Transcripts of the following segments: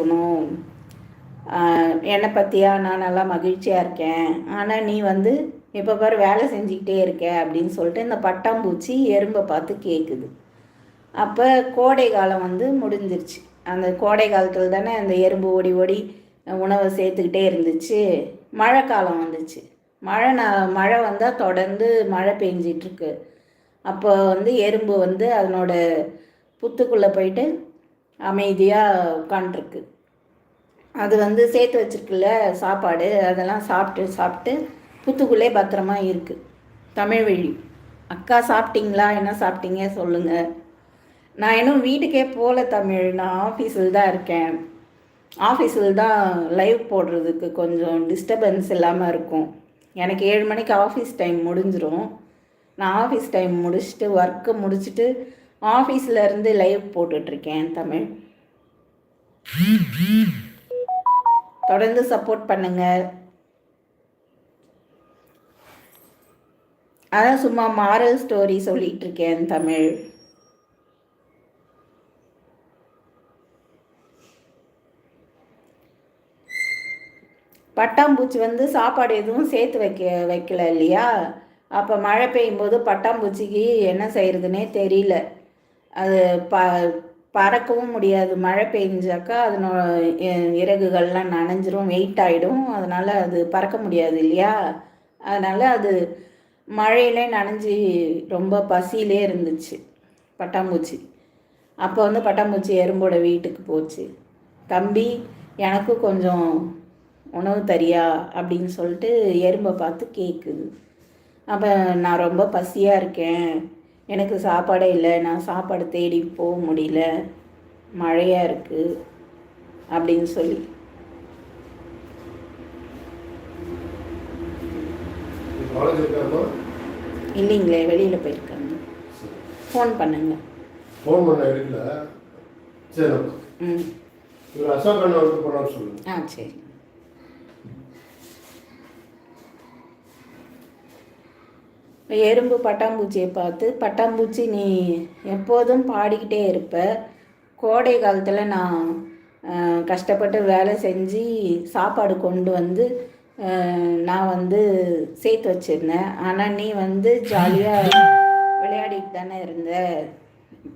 இருக்கணும் என்னை பற்றியா நான் நல்லா மகிழ்ச்சியாக இருக்கேன். ஆனால் நீ வந்து இப்போ பாரு வேலை செஞ்சுக்கிட்டே இருக்க அப்படின்னு சொல்லிட்டு இந்த பட்டாம்பூச்சி எறும்பை பார்த்து கேட்குது அப்போ கோடை காலம் வந்து முடிஞ்சிருச்சு. அந்த கோடை காலத்தில் தானே அந்த எறும்பு ஓடி ஓடி உணவை சேர்த்துக்கிட்டே இருந்துச்சு. மழை காலம் வந்துச்சு. மழை நான் மழை வந்தால் தொடர்ந்து மழை பெஞ்சிட்ருக்கு அப்போ வந்து எறும்பு வந்து அதனோட புத்துக்குள்ளே போயிட்டு அமைதியாக உட்காண்ட்ருக்கு அது வந்து சேர்த்து வச்சிருக்குல்ல சாப்பாடு அதெல்லாம் சாப்பிட்டு சாப்பிட்டு புத்துக்குள்ளே பத்திரமா இருக்குது தமிழ் வழி. அக்கா சாப்பிட்டீங்களா? என்ன சாப்பிட்டீங்க? சொல்லுங்கள் நான் இன்னும் வீட்டுக்கே போகல தமிழ். நான் ஆஃபீஸில் தான் இருக்கேன். ஆஃபீஸில் தான் லைவ் போடுறதுக்கு கொஞ்சம் டிஸ்டர்பன்ஸ் இல்லாமல் இருக்கும். எனக்கு ஏழு மணிக்கு ஆஃபீஸ் டைம் முடிஞ்சிடும் நான் ஆஃபீஸ் டைம் முடிச்சுட்டு ஒர்க்கு முடிச்சுட்டு ஆஃபீஸில் இருந்து லைவ் போட்டுட்ருக்கேன் தமிழ். தொடர்ந்து சப்போர்ட் பண்ணுங்க. அதான் சும்மா மாரல் ஸ்டோரி சொல்லிட்டு இருக்கேன் தமிழ். பட்டாம்பூச்சி வந்து சாப்பாடு எதுவும் சேர்த்து வைக்க வைக்கல இல்லையா? அப்போ மழை பெய்யும் போது பட்டாம்பூச்சிக்கு என்ன செய்கிறதுனே தெரியல. அது ப பறக்கவும் முடியாது. மழை பெஞ்சாக்கா அதனோட இறகுகள்லாம் நனைஞ்சிரும் வெயிட் ஆகிடும் அதனால் அது பறக்க முடியாது இல்லையா? அதனால் அது மழையிலே நனைஞ்சி ரொம்ப பசியிலே இருந்துச்சு. பட்டாம்பூச்சி. அப்போ வந்து பட்டாம்பூச்சி எறும்போட வீட்டுக்கு போச்சு. தம்பி எனக்கும் கொஞ்சம் உணவு தரியா? அப்படின்னு சொல்லிட்டு எறும்பை பார்த்து கேட்குது அப்போ நான் ரொம்ப பசியாக இருக்கேன். எனக்கு சாப்பாடே இல்லை நான் சாப்பாடு தேடி போக முடியல மழையாக இருக்குது அப்படின்னு சொல்லி. இல்லைங்களே வெளியில் போயிருக்காங்க. ஃபோன் பண்ணுங்க. ஃபோன் பண்ண எடுக்கல. சரி ம். இவர் அசோக் அண்ணா வந்து போனான்னு சொல்லுங்க. ஆ சரி. எறும்பு பட்டாம்பூச்சியை பார்த்து பட்டாம்பூச்சி நீ எப்போதும் பாடிக்கிட்டே இருப்ப. கோடை காலத்தில் நான் கஷ்டப்பட்டு வேலை செஞ்சு சாப்பாடு கொண்டு வந்து நான் வந்து சேர்த்து வச்சிருந்தேன். ஆனால் நீ வந்து ஜாலியாக விளையாடிட்டு தானே இருந்த.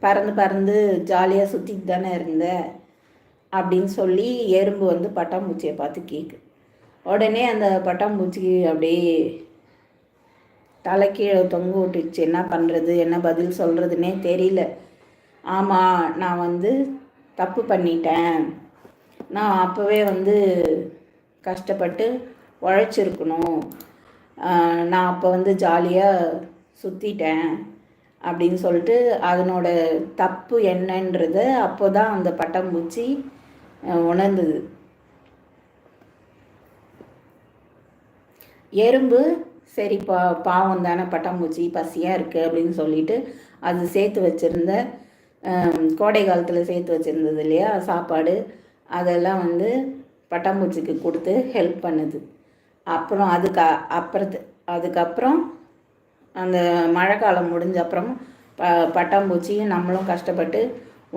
பறந்து பறந்து ஜாலியாக சுற்றிட்டு தானே இருந்த. அப்படின்னு சொல்லி எறும்பு வந்து பட்டாம்பூச்சியை பார்த்து கேட்கு உடனே அந்த பட்டாம்பூச்சிக்கு அப்படியே தலைக்கீழே தொங்க விட்டுச்சு என்ன பண்ணுறது என்ன பதில் சொல்கிறதுனே தெரியல. ஆமாம் நான் வந்து தப்பு பண்ணிட்டேன். நான் அப்போவே வந்து கஷ்டப்பட்டு உழைச்சிருக்கணும். நான் அப்போ வந்து ஜாலியாக சுற்றிட்டேன் அப்படின்னு சொல்லிட்டு அதனோட தப்பு என்னன்றத அப்போ தான் அந்த பட்டாம்பூச்சி உணர்ந்தது. எறும்பு சரி பா பாவம் தானே பட்டாம்பூச்சி பசியாக இருக்குது அப்படின்னு சொல்லிட்டு அது சேர்த்து வச்சுருந்த கோடை காலத்தில் சேர்த்து வச்சுருந்தது இல்லையா சாப்பாடு. அதெல்லாம் வந்து பட்டாம்பூச்சிக்கு கொடுத்து ஹெல்ப் பண்ணுது. அப்புறம் அதுக்கு அப்புறத்து அதுக்கப்புறம் அந்த மழை காலம் முடிஞ்ச அப்புறம் ப பட்டாம்பூச்சியும் நம்மளும் கஷ்டப்பட்டு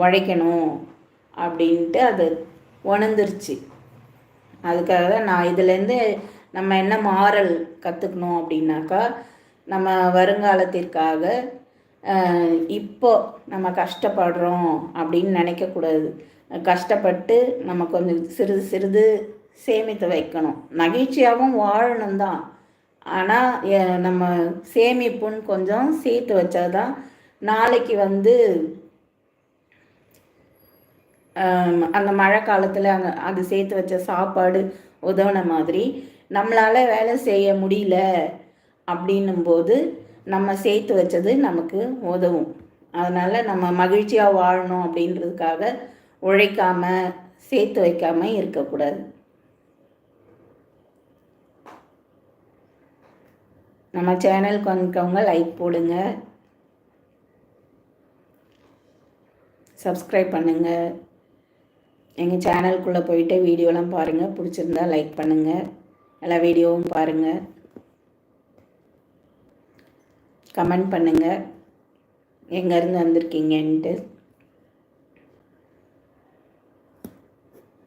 உழைக்கணும் அப்படின்ட்டு அது உணர்ந்துருச்சு. அதுக்காக தான் நான் இதுலேருந்து நம்ம என்ன மாறல் கற்றுக்கணும் அப்படின்னாக்கா நம்ம வருங்காலத்திற்காக இப்போ நம்ம கஷ்டப்படுறோம் அப்படின்னு நினைக்கக்கூடாது. கஷ்டப்பட்டு நம்ம கொஞ்சம் சிறிது சிறிது சேமித்து வைக்கணும். மகிழ்ச்சியாகவும் வாழணும் தான் ஆனால் நம்ம சேமிப்புன்னு கொஞ்சம் சேர்த்து வச்சாதான் நாளைக்கு வந்து அந்த மழை காலத்தில் அங்கே அது சேர்த்து வச்ச சாப்பாடு உதவுன மாதிரி நம்மளால் வேலை செய்ய முடியல அப்படின்னும்போது நம்ம சேர்த்து வச்சது நமக்கு உதவும். அதனால் நம்ம மகிழ்ச்சியாக வாழணும் அப்படின்றதுக்காக உழைக்காம சேர்த்து வைக்காம இருக்கக்கூடாது. நம்ம சேனலுக்கு வந்துக்கவங்க லைக் போடுங்க. சப்ஸ்கிரைப் பண்ணுங்கள் எங்கள் சேனலுக்குள்ளே போயிட்டு வீடியோலாம் பாருங்கள் பிடிச்சிருந்தா லைக் பண்ணுங்கள் எல்லா வீடியோவும் பாருங்கள் கமெண்ட் பண்ணுங்கள் எங்கேருந்து வந்திருக்கீங்கன்ட்டு.